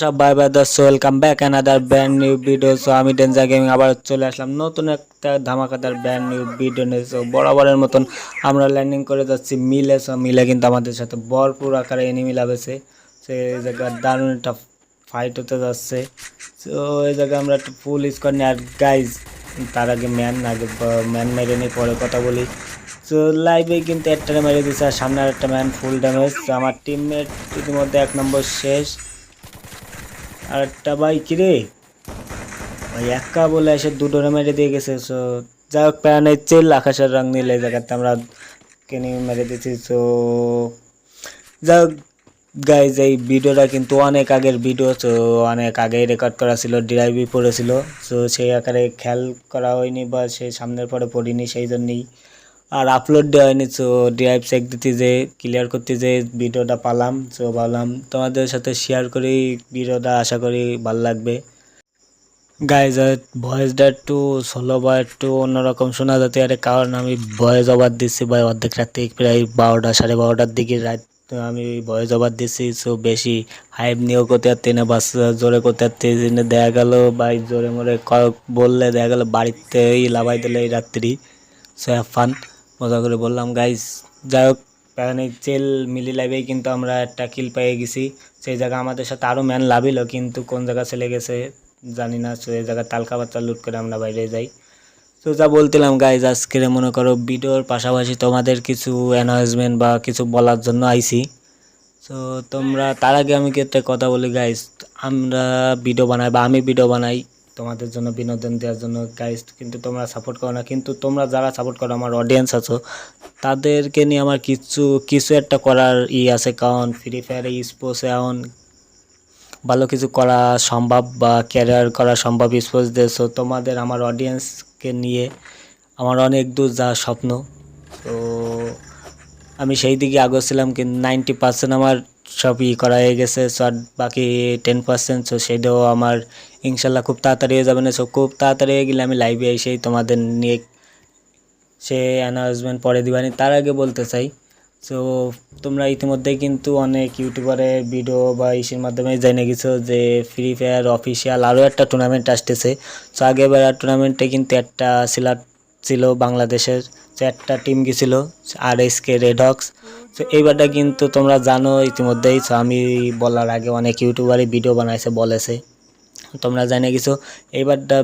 সব bye bye দশ welcome back another brand new video so আমি ডেঞ্জার গেমিং আবার চলে আসলাম নতুন একটা ধামাকাদার ব্র্যান্ড নিউ ভিডিও নিয়ে। সো বরাবরের মতন আমরা ল্যান্ডিং করে যাচ্ছি মিলে সো মিলে কিন্তু আমাদের সাথে ভরপুর আকারে এনিমি লাভেছে সে জায়গায় দারুণ একটা ফাইট হতে যাচ্ছে। সো এই জায়গায় আমরা একটা ফুল স্কোয়াড নিয়ে। আর গাইজ তার আগে ম্যান আগে ম্যান মেরে নিয়ে পরে কথা বলি। তো লাইভে কিন্তু একটা মেরে দিচ্ছে আর সামনে আর একটা ম্যান ফুল ড্যামেজ আমার টিমমেট ইতিমধ্যে এক নম্বর শেষ। আর একটা ভাই কিরে ওই একা বলে এসে দুটো মেরে দিয়ে গেছে সো যাই হোক প্যানে চেল আকাশের রং নিলে এই জায়গাতে আমরা কিনে মেরে দিয়েছি সো যাই হোক গাইজ এই ভিডিওটা কিন্তু অনেক আগের ভিডিও তো অনেক আগেই রেকর্ড করা ছিল ডিরাইভি পড়েছিল তো সেই আকারে খেয়াল করা হয়নি বা সে সামনের পরে পড়িনি, সেই জন্যই আর আপলোড দেওয়া হয়নি তো ড্রাইভ চেক দিতে যে ক্লিয়ার করতে যে ভিডিওটা পালাম তো ভাবলাম তোমাদের সাথে শেয়ার করি, ভিডিওটা আশা করি ভালো লাগবে। গাইজ ভয়েসটা একটু সোলো বা একটু অন্যরকম শোনা যাতে আরে, কারণ আমি ভয়েস ওভার দিচ্ছি বা অর্ধেক রাতে প্রায় বারোটা, সাড়ে বারোটার দিকে রাত আমি ভয়েস ওভার দিচ্ছি সো বেশি হাইপ নিয়েও করতে পারতে না, বাস জোরে করতে পারতে না, দেখা গেল বা জোরে মোরে বললে, দেখা গেলো বাড়িতেই লাভাই দিলে এই রাত্রি সো হ্যাভ ফান মজা করে বললাম গাইজ যাই হোক এখানে চেল মিলি লাইভেই কিন্তু আমরা একটা কিল পেয়ে গেছি। সেই জায়গা আমাদের সাথে আরও ম্যান লাভিল কিন্তু কোন জায়গা চলে গেছে জানি না। সো এই জায়গায় তালকা বাচ্চা লুট করে আমরা বাইরে যাই। তো যা বলছিলাম গাইজ আজকের মনে করো ভিডিওর পাশাপাশি তোমাদের কিছু অ্যানাউন্সমেন্ট বা কিছু বলার জন্য আইছি। তো তোমরা, তার আগে আমি একটা কথা বলি গাইজ আমরা ভিডিও বানাই বা আমি ভিডিও বানাই। তোমাদের জন্য বিনোদন দেওয়ার জন্য গাইজ কিন্তু তোমরা সাপোর্ট করো না। কিন্তু তোমরা যারা সাপোর্ট করো, আমার অডিয়েন্স আছো, তাদেরকে নিয়ে আমার কিছু কিছু একটা করার ই আছে। কারণ ফ্রি ফায়ারে স্পোর্টসে এখন ভালো কিছু করা সম্ভব বা ক্যারিয়ার করা সম্ভব স্পোর্টস দিয়ে সো তোমাদের আমার অডিয়েন্সকে নিয়ে আমার অনেক দূর যাওয়ার স্বপ্ন। তো আমি সেই দিকে আগোছিলাম কিন্তু নাইনটি পার্সেন্ট আমার সব ই করা হয়ে গেছে আর বাকি টেন পার্সেন্ট সো সেটাও আমার ইনশাল্লাহ খুব তাড়াতাড়ি হয়ে যাবে না। সো খুব তাড়াতাড়ি হয়ে গেলে আমি লাইভে এসেই তোমাদের নিয়ে সে অ্যানাউন্সমেন্ট পরে দিবানি তার আগে বলতে চাই সো তোমরা ইতিমধ্যেই কিন্তু অনেক ইউটিউবারের ভিডিও বা ইসের মাধ্যমে জেনে গেছো যে ফ্রি ফায়ার অফিসিয়াল আরও একটা টুর্নামেন্ট আসতেছে। সো আগেবার টুর্নামেন্টে কিন্তু একটা সিলাট ছিল বাংলাদেশের একটা টিম গেছিল আর এস কে রেড হক্স তো এইবারটা কিন্তু তোমরা জানো, ইতিমধ্যেই আমি বলার আগে অনেক ইউটিউবারই ভিডিও বানাইছে, বলেছে। তোমরা জেনে গেছো, এইবারটা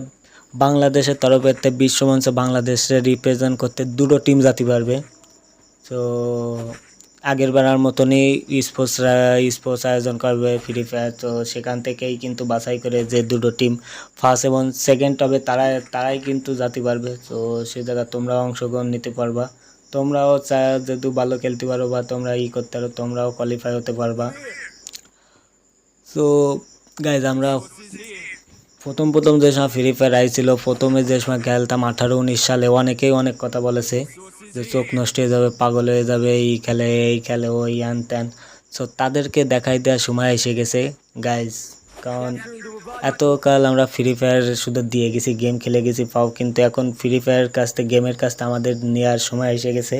বাংলাদেশের তরফেতে বিশ্বমঞ্চে বাংলাদেশে রিপ্রেজেন্ট করতে দুটো টিম জাতি পারবে। তো আগের বেলার মতনই স্পোর্টসরা, স্পোর্টস আয়োজন করবে ফ্রি ফায়ার তো সেখান থেকেই কিন্তু বাছাই করে যে দুটো টিম ফার্স্ট এবং সেকেন্ড হবে তারা তারাই কিন্তু জাতি পারবে। তো সে জায়গায় তোমরাও অংশগ্রহণ নিতে পারবা। তোমরাও যেহেতু ভালো খেলতে পারো বা তোমরা ই করতে পারো, তোমরাও কোয়ালিফাই হতে পারবা। তো গাইজ আমরা প্রথম প্রথম যে সময় ফ্রি ফায়ার আইছিল, প্রথমে যে সময় খেলতাম আঠারো উনিশ সালে, অনেকেই অনেক কথা বলেছে যে চোখ নষ্ট হয়ে যাবে, পাগল হয়ে যাবে, এই খেলে এই খেলে, ওই আন ত্যান। সো তাদেরকে দেখাই দেওয়ার সময় এসে গেছে গাইজ কারণ এতকাল আমরা ফ্রি ফায়ার শুধু দিয়ে গেছি গেম খেলে গেছি, পাও, কিন্তু এখন ফ্রি ফায়ার থেকে গেমের থেকে আমাদের নেওয়ার সময় এসে গেছে।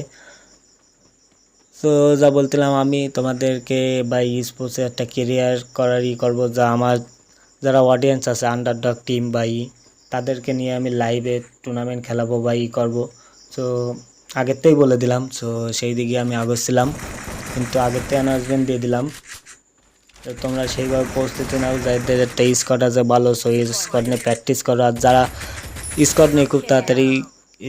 তো যা বলছিলাম, আমি তোমাদেরকে বা স্পোর্টসে একটা কেরিয়ার করারই করব, যা আমার যারা অডিয়েন্স আছে আন্ডারডগ টিম বা ই তাদেরকে নিয়ে আমি লাইভে টুর্নামেন্ট খেলাবো বা ই করব। তো আগেরতেই বলে দিলাম সো সেই দিকে আমি আগোচ্ছিলাম কিন্তু আগের থেকে অ্যানাউন্সমেন্ট দিয়ে দিলাম। তোমরা সেইভাবে প্রস্তুতি নাও যাদের একটা স্কট আছে, ভালো সো স্কট নিয়ে প্র্যাকটিস করো। আর যারা স্কট নিয়ে খুব তাড়াতাড়ি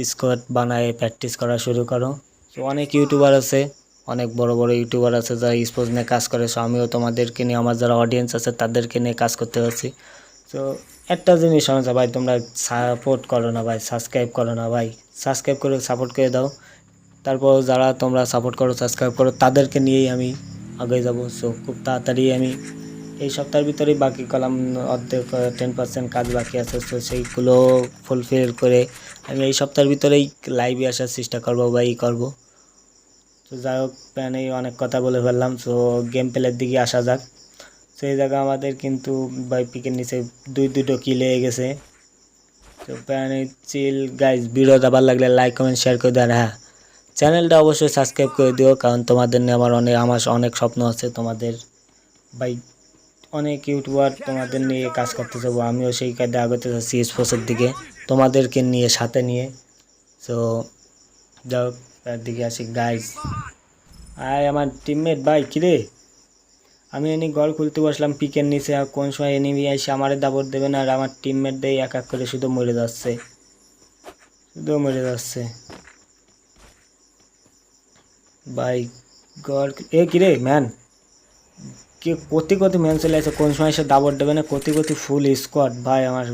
স্কট বানায় প্র্যাকটিস করা শুরু করো। তো অনেক ইউটিউবার আছে, অনেক বড় বড় ইউটিউবার আছে যারা স্পোর্টস নিয়ে কাজ করে সো আমিও তোমাদেরকে নিয়ে, আমার যারা অডিয়েন্স আছে, তাদেরকে নিয়ে কাজ করতে পারছি। তো একটা জিনিস সমস্যা ভাই, তোমরা সাপোর্ট করো না ভাই সাবস্ক্রাইব করো না ভাই সাবস্ক্রাইব করে সাপোর্ট করে দাও। তারপর যারা তোমরা সাপোর্ট করো সাবস্ক্রাইব করো, তাদেরকে নিয়েই আমি আগে যাব। সো খুব তাড়াতাড়ি আমি এই সপ্তাহের ভিতরেই বাকি কলাম, অর্ধেক টেন পার্সেন্ট কাজ বাকি আছে। তো সেইগুলো ফুলফিল করে আমি এই সপ্তাহের ভিতরেই লাইভে আসার চেষ্টা করব বা ই করব। তো যাই হোক প্যানে অনেক কথা বলে ফেললাম। সো গেম প্লের দিকে আসা যাক। সেই জায়গা আমাদের কিন্তু বাই পিকের নিচে দুই, দুটো কি লেগে গেছে। তো প্যানে চিল গাইজ ভিডিও দাবার লাগলে লাইক কমেন্ট শেয়ার করে দেন হ্যাঁ। চ্যানেলটা অবশ্যই সাবস্ক্রাইব করে দিও, কারণ তোমাদের নিয়ে আমার অনেক আমার অনেক স্বপ্ন আছে। তোমাদের ভাই, অনেক ইউটিউবার তোমাদের নিয়ে কাজ করতে যাব। আমিও সেই কাজে আগতে যাচ্ছি স্পোর্টসের দিকে, তোমাদেরকে নিয়ে, সাথে নিয়ে। তো যাও দিকে আসি। গাইস আয় আমার টিমমেট ভাই, কিরে? আমি এনে গড় খুলতে বসলাম পিকের নিচে। আর কোন সময় এনিমি এসে আমারে দাবর দেবে না? আর আমার টিমমেট দিয়ে এক এক করে শুধু মরে যাচ্ছে। শুধু মরে যাচ্ছে। ভাই, গড় এ কিরে ম্যান কে কতি কতি ম্যান চলে আসে, কোন সময় এসে দাবর দেবে না? কতি কতি ফুল স্কোয়াড ভাই, আমার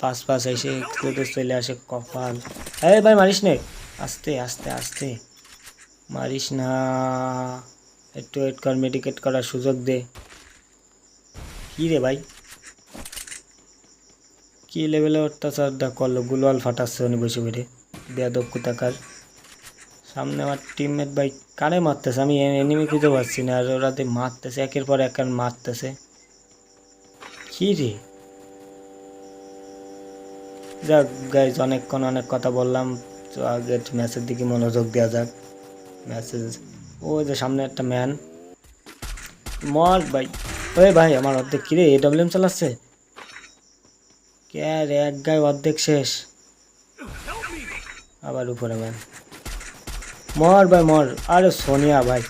পাস পাস এসে একটু চলে আসে কপাল। এই ভাই, মারিস নে। আস্তে আস্তে আস্তে। মারিস না। একটু ওয়েট কর মেডিকেট করার সুযোগ দে। কি রে ভাই? কি লেভেলে অত্যাচারটা করল, গুলওয়াল ফাটাচ্ছে উনি বসে বেড়ে বেয়াদব কোথাকার। সামনে আমার টিমমেট ভাই কারে মারতেছে? আমি এনিমি খুঁজে পাচ্ছি না, আর ওরা ওরাতে মারতেছে, একের পর এক মারতেছে। কি রে? যাক গাইজ অনেকক্ষণ অনেক কথা বললাম, তো আগে ম্যাচের দিকে মনোযোগ দেওয়া যাক। মেসেজ ও যে সামনে একটা ম্যান মর ভাই, ওই ভাই, আমার অর্ধেক কিরে এ ডব্লিউএম চালাচ্ছে? কে রে, এক গায়ে অর্ধেক শেষ। আবার উপরে ম্যান মর ভাই, মর। আরে সোনিয়া ভাই।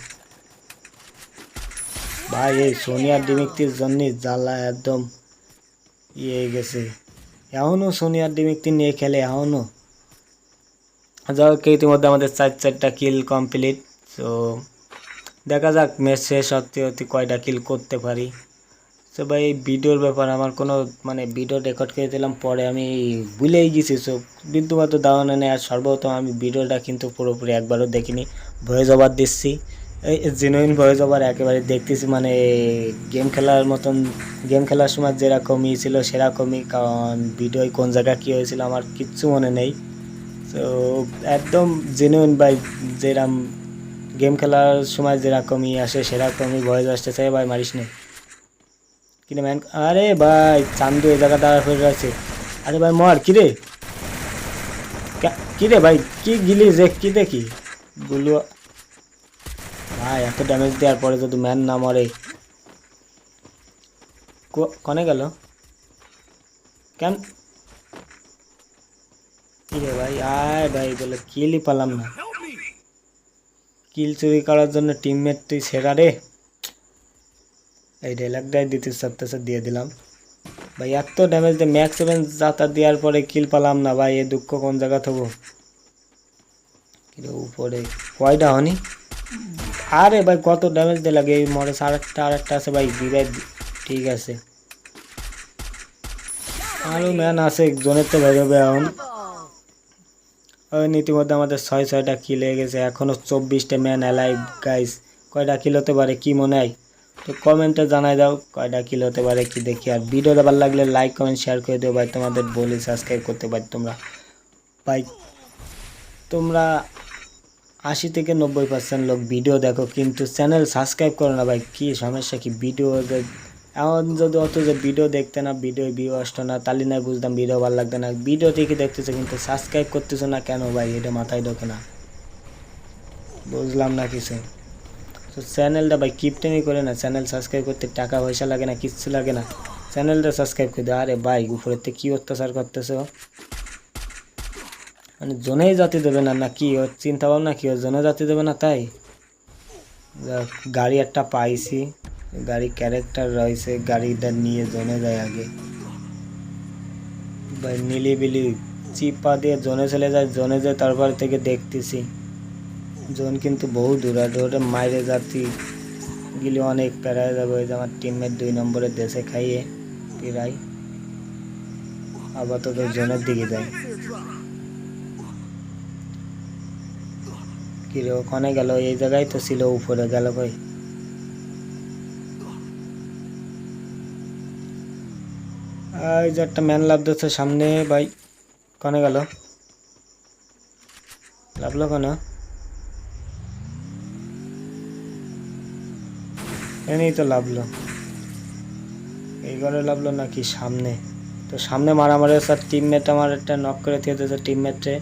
ভাই, এই সোনিয়ার ডিমিক্তির জন্যই জ্বালা একদম ইয়ে গেছে। এখনও সোনিয়ার ডিমিক্তি নিয়ে খেলে এখনও যাই হোক, ইতিমধ্যে আমাদের চার চারটা কিল কমপ্লিট তো দেখা যাক ম্যাচ শেষ হতে হতে কয়টা কিল করতে পারি। তো ভাই এই ভিডিওর ব্যাপার, আমার কোনো মানে ভিডিও রেকর্ড করে দিলাম, পরে আমি ভুলেই গেছি, সো বিদ্যুৎ দাওয়ানো নেই, আর সর্বপ্রথম আমি ভিডিওটা কিন্তু পুরোপুরি একবারও দেখিনি ভয়েস ওভার দিচ্ছি, এই জেনুইন ভয়েস ওভার একেবারে দেখতেছি মানে গেম খেলার মতন গেম খেলার সময় যেরকমই ছিল সেরকমই, কারণ ভিডিওয় কোন জায়গায় কী হয়েছিল আমার কিচ্ছু মনে নেই তো একদম জেনুইন ভাই যেরকম গেম খেলার সময় যেরকমই আসে, সেরকমই ভয়েস আসতেছে ভাই, মারিস নে। কিরে ম্যান আরে ভাই চান্দু এই জায়গা দাঁড়া ফেলে আছে আরে ভাই মর কিরে? কা- কিরে ভাই কি গিলি যে কি দেখি? গুলো ভাই এত ড্যামেজ দেওয়ার পরে যদি ম্যান না মরে কো- কনে গেল? কেন? কিরে ভাই আয় ভাই বলে কিলই পালাম না। কিল চুরি করার জন্য টিমমেট তুই সেরা রে। এই ডায়লগটাই দিতে সপ্তাহে দিয়ে দিলাম। ভাই, এত ড্যামেজ দিয়ে ম্যাক্স সেভেন যাতা দেওয়ার পরে কিল পালাম না, ভাই এ দুঃখ কোন জায়গা কিরে উপরে, কয়টা হনি? আরে ভাই, কত ড্যামেজ দিয়ে লাগে, এই মরে আরেকটা আরেকটা আছে ভাই দিবাই ঠিক আছে। আরও ম্যান আছে, জনের তো ভেবে এখন। ওই ইতিমধ্যে আমাদের ছয় ছয়টা কিল হয়ে গেছে এখনও চব্বিশটা ম্যান অ্যালাইভ গাইস কয়টা কিল হতে পারে, কি মনে হয়? তো কমেন্টে জানাই দাও কয়টা কিল হতে পারে, কি দেখি। আর ভিডিওটা ভালো লাগলে লাইক কমেন্ট শেয়ার করে দিও ভাই। তোমাদের বলি সাবস্ক্রাইব করতে পারি তোমরা। ভাই, তোমরা আশি থেকে নব্বই পার্সেন্ট লোক ভিডিও দেখো, কিন্তু চ্যানেল সাবস্ক্রাইব করো না ভাই। কী সমস্যা, কি ভিডিও এমন যদি অত যে ভিডিও দেখতে না ভিডিও ভিউ আসতো না তালি না বুঝতাম ভিডিও ভালো লাগতো না। ভিডিও ঠিকই দেখতেছো, কিন্তু সাবস্ক্রাইব করতেছো না কেন ভাই? এটা মাথায় ঢোকে না। বুঝলাম না কিছু। তো চ্যানেলটা ভাই কিপটেমি করে না, চ্যানেল সাবস্ক্রাইব করতে টাকা পয়সা লাগে না, কিচ্ছু লাগে না। চ্যানেলটা সাবস্ক্রাইব করে দাও। আরে ভাই, উপরের থেকে কী অত্যাচার করতেছো? মানে জনেই জাতি দেবে না না কি ওর চিন্তা ভাবনা কি ওর জনে জাতি দেবে না তাই? গাড়ি একটা পাইছি, গাড়ি ক্যারেক্টার রয়েছে, গাড়িটা নিয়ে জনে যায় আগে। ভাই নিলিবিলি, চিপা দিয়ে জনে চলে যায়, জনে যায় তারপর থেকে দেখতেছি। জন কিন্তু বহু দূর ওটা মাইরে যাতি গেলে অনেক প্যারায় যাবে, ওই যে আমার টিমের দুই নম্বরে দেশে খাইয়ে প্রায় আপাতত জনের দিকে যায় কিরে ওখানে গেল, এই জায়গায় তো ছিল, উপরে গেল ভাই এই যে একটা ম্যান লাভ দিচ্ছে সামনে, ভাই। কনে গেল। লাভলো কেন এনেই তো লাভলো। এই ঘরে লাভলো নাকি সামনে? তো সামনে মারামারি স্যার টিমমেট আমার একটা নক করে দিয়েছে টিমমেটে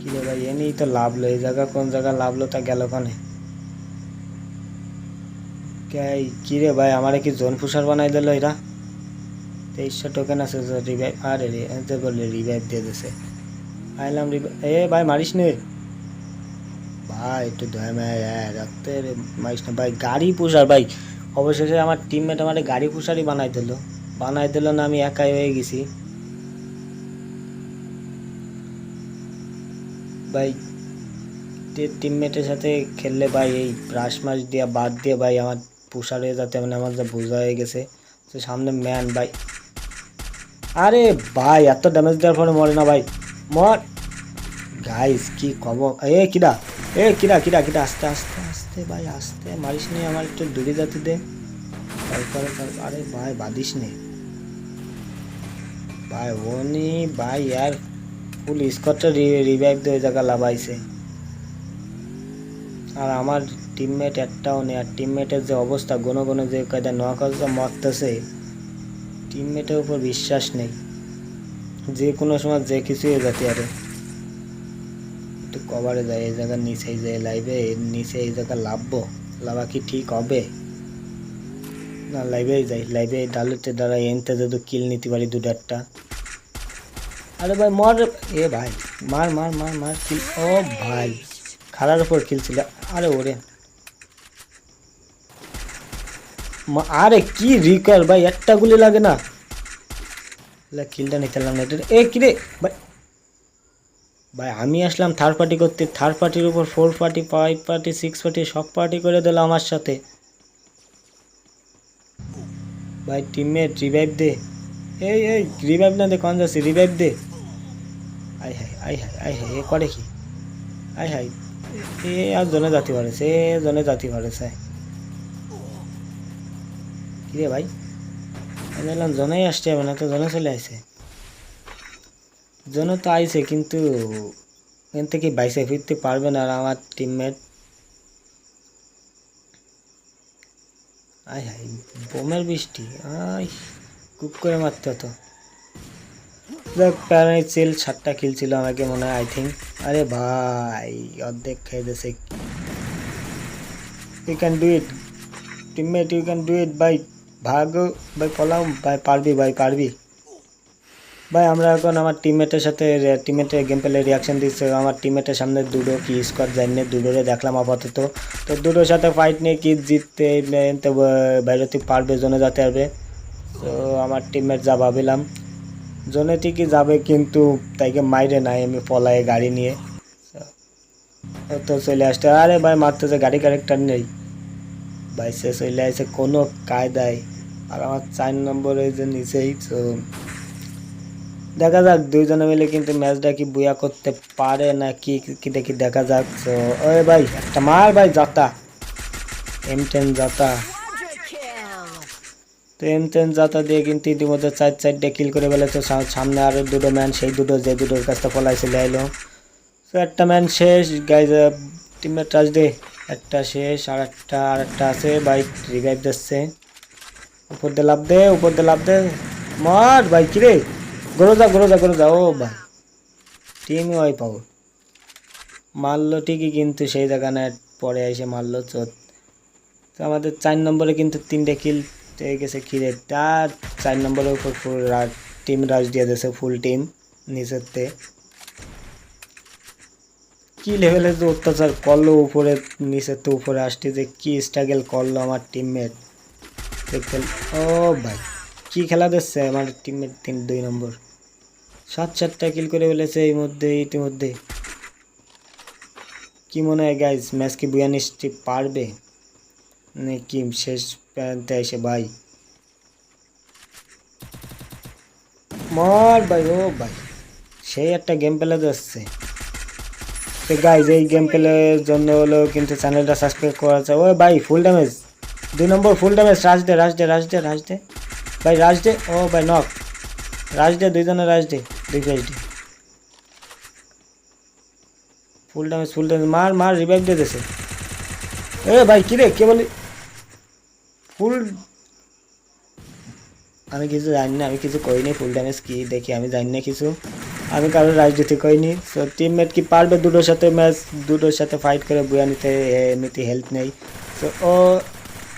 কি রে ভাই, এনেই তো লাভলো, এই জায়গা কোন জায়গা লাভলো তা গেল কানে? কে কিরে ভাই, আমারে কি জোন ফুসার বানাই দিল এরা? তেইশশো টোকেন আছে রিভাইভ আরে রে বললে রিভাইভ দিয়ে দিছে। আইলাম রিভাইভ এ ভাই মারিস নে। ভাই, একটু দয়া মায়া রাখতে রে মারিস না। ভাই, গাড়ি পুষার, ভাই, অবশেষে আমার টিমমেট আমার গাড়ি পুষারই বানাই দিল। বানাই দিল না আমি একাই হয়ে গেছি। ভাই টিমমেটের সাথে খেললে ভাই, এই ব্রাশ মাস দিয়ে, বাদ দিয়ে ভাই, আমার পুষার হয়ে যাতে মানে আমার যা বোঝা হয়ে গেছে তো সামনে ম্যান ভাই। আরে ভাই, এত ড্যামেজ দেওয়ার পরে মরে না ভাই। মর। গাইস কি কব এ কিরা এ, কিরা কিরা কিরা, আস্তে আস্তে আস্তে, ভাই, আস্তে, মারিস নি আমার, একটু দূরে যাতে দে। তারপরে আরে ভাই, বাদিস নে। ভাই, ওনি, ভাই यार ফুল স্কটটা রিভাইভ দিয়ে ওই জায়গা লাভাইছে। আর আমার টিমমেট একটাও নেই, আর টিমমেটের যে অবস্থা, গনো গনো যে কায়দা নোয়া কাজটা মরতেছে টিমমেটের উপর বিশ্বাস নেই। যে কোনো সময় যে কিছু হয়ে যেতে আরে একটু কভারে যায়, এই জায়গার নিচেই যায় লাইভে নিচে এই জায়গা লাভবো? লাভা কি ঠিক হবে? না লাইভেই যাই লাইভে ডালুতে দ্বারা এনতে যদি কিল নিতে পারি দু চারটা আরে ভাই, মর, এ ভাই, মার মার মার মার কিল ও ভাই, খালার উপর কিল ছিল। আরে ওরে। আরে কি রিকল ভাই, একটা গুলি লাগে না। কিলটা নিতে পারলাম না এ কিরে ভাই ভাই, আমি আসলাম থার্ড পার্টি করতে। থার্ড পার্টির উপর four party five party six party সব পার্টি করে দিল আমার সাথে। ভাই টিমমেট রিভাইভ দে। এই এই রিভাইভ না দে কন যাচ্ছে রিভাইভ দে। আই হাই আই হাই আই হাই এ করে কি? আই হাই এ আর জনে জাতি পারেছে এ জনে জাতি পারেছে কি রে ভাই বললাম জনেই আসছে হবে, না তো জনে চলে আসে। জনে তো আইছে, কিন্তু এখান থেকে বাইসে ফিরতে পারবে না আর আমার টিমমেট আয় হাই বোমের বৃষ্টি আই কুক করে মারতে হতো। দেখ প্যারাই চেল সাতটা ছিল আমাকে মনে হয় আই থিঙ্ক আরে ভাই, অর্ধেক খেয়ে দিয়েছে you can do it teammate you can do it by ভাগ বাই পলাও ভাই পারবি ভাই পারবি। ভাই, আমরা এখন আমার টিমমেটের সাথে টিমমেটের গেম প্লে রিয়াকশন দিচ্ছে। আমার টিমমেটের সামনে দুটো কি স্কোর জানিয়ে দুটোরে দেখলাম আপাতত। তো দুটোর সাথে ফাইট নিয়ে কি জিততে বাইরেতে পারবে, জোনে যেতে পারবে তো আমার টিমমেট যা ভাবিলাম। জোনে ঠিকই যাবে, কিন্তু তাইকে মাইরে নাই আমি পলায় গাড়ি নিয়ে। তো চলে আসতে আরে ভাই, মারতেছে, গাড়ি ক্যারেক্টার নেই। ভাই, সে চলে আসে কোনো কায়দায়। আর আমার চার নম্বরে যে নিচেই, তো দেখা যাক, দুইজনে মিলে কিন্তু ম্যাচটা কি বুয়া করতে পারে না কি কি দেখি দেখা যাক। তো ওই ভাই, একটা মার ভাই যাতা এম টেন যাতা তো এম টেন যাতা দিয়ে কিন্তু ইতিমধ্যে চার চারটে কিল করে ফেলেছে। সামনে আরও দুটো ম্যান সেই দুটো, যে দুটোর কাছটা পলাইছে লাইলো তো একটা ম্যান শেষ। গাইজ টিমের টাচ দে একটা শেষ, আর একটা আর একটা আছে। বাইক রিভাইভ দিচ্ছে। উপর দিয়ে লাভ দে, উপর দিয়ে লাভ দে। মার ভাই কিরে গরো যা গরো যা ও ভাই টিমই ওয়াই পাবো মারলো ঠিকই কিন্তু সেই জায়গায় পরে এসে মারলো চোত। তো আমাদের চার নম্বরে কিন্তু তিনটে কিল পেয়ে গেছে কিরে তার চার নম্বরের উপর ফুল টিম রাজ দিয়ে দিয়েছে ফুল টিম নিচেরতে কি লেভেলের যে অত্যাচার করল উপরে নিচের তো উপরে আসতে যে কি স্ট্রাগল করল আমার টিমমেট দেখতে ও ভাই, কি খেলা দিচ্ছে আমার টিমমেট তিন দুই নম্বর। সাত চারটা কিল করে ফেলেছে এই মধ্যে, ইতিমধ্যে। কি মনে হয় গাইজ ম্যাচ কি বুয়া নিশ্চিত পারবে? নাকি শেষ প্রান্তে এসে ভাই মর ভাই ও ভাই সেই একটা গেম প্লে যাচ্ছে। তো গাইজ এই গেম প্লের জন্য হলো কিন্তু চ্যানেলটা সাবস্ক্রাইব করা আছে। ও ভাই ফুল ড্যামেজ দুই নম্বর ফুল ড্যামেজ রাজ দে রাজ দে রাজ দে রাজ দে ভাই রাজ দে ও ভাই নক রাজ দে দুইজনে রাজ দে face full damage full damage মার মার রিভাইভ দিয়ে দেছে। এ ভাই কিরে কে বলি? ফুল আমি কিছু জানি না, আমি কিছু করিনি ফুল ড্যামেজ কি দেখি, আমি জানি না কিছু। আমি কারোর রাজনীতি করিনি। তো টিমমেট কি পারবে দুটোর সাথে ম্যাচ দুটোর সাথে ফাইট করে বুয়া নিতে এমনিতে হেল্প নেই। তো ও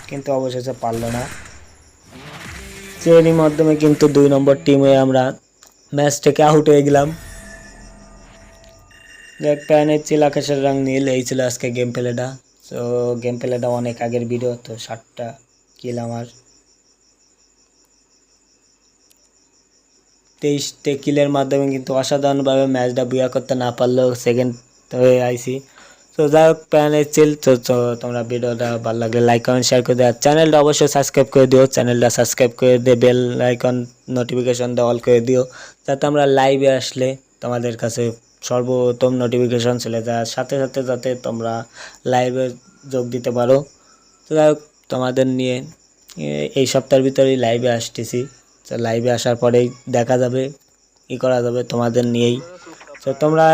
কিন্তু অবশেষে পারল না। এরই মাধ্যমে কিন্তু দুই নম্বর টিম আমরা ম্যাচ থেকে আউট হয়ে গেলাম। দেখ প্যানের চিল আকাশের রং নীল, এই ছিল আজকে গেম প্লেটা তো গেম প্লেটা অনেক আগের ভিডিও তো ষাটটা কিল আমার। তেইশটে কিলের মাধ্যমে কিন্তু অসাধারণভাবে ম্যাচটা বিয়া করতে না পারলেও সেকেন্ড হয়ে আইসি তো যাই হোক প্যানের চিল তো তোমরা ভিডিওটা ভালো লাগলে লাইক কমেন্ট শেয়ার করে দিও। আর চ্যানেলটা অবশ্যই সাবস্ক্রাইব করে দিও। চ্যানেলটা সাবস্ক্রাইব করে দিয়ে বেল আইকন নোটিফিকেশন অল করে দিও। যাতে আমরা লাইভে আসলে তোমাদের কাছে সর্বপ্রথম নোটিফিকেশন চলে যায়। সাথে সাথে যাতে তোমরা লাইভে যোগ দিতে পারো। তো যাই হোক, তোমাদের নিয়ে এই সপ্তাহের ভিতরেই লাইভে আসতেছি। তো লাইভে আসার পরেই দেখা যাবে ই করা যাবে তোমাদের নিয়েই। তো তোমরা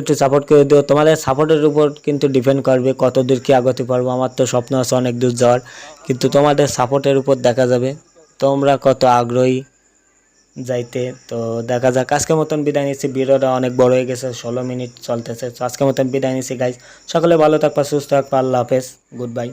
একটু সাপোর্ট করে দিও। তোমাদের সাপোর্টের উপর কিন্তু ডিপেন্ড করবে কত দূর কি আগতে পারব। আমার তো স্বপ্ন আছে অনেক দূর যাওয়ার, কিন্তু তোমাদের সাপোর্টের উপর দেখা যাবে। তোমরা কত আগ্রহী যাইতে। তো দেখা যাক আজকের মতন বিদায় নিচ্ছি। ভিডিওটা অনেক বড় হয়ে গেছে, ষোলো মিনিট চলতেছে। তো আজকের মতন বিদায় নিচ্ছি গাইজ সকলে ভালো থাকবা, সুস্থ থাকবা। আল্লাহ হাফেজ। Good bye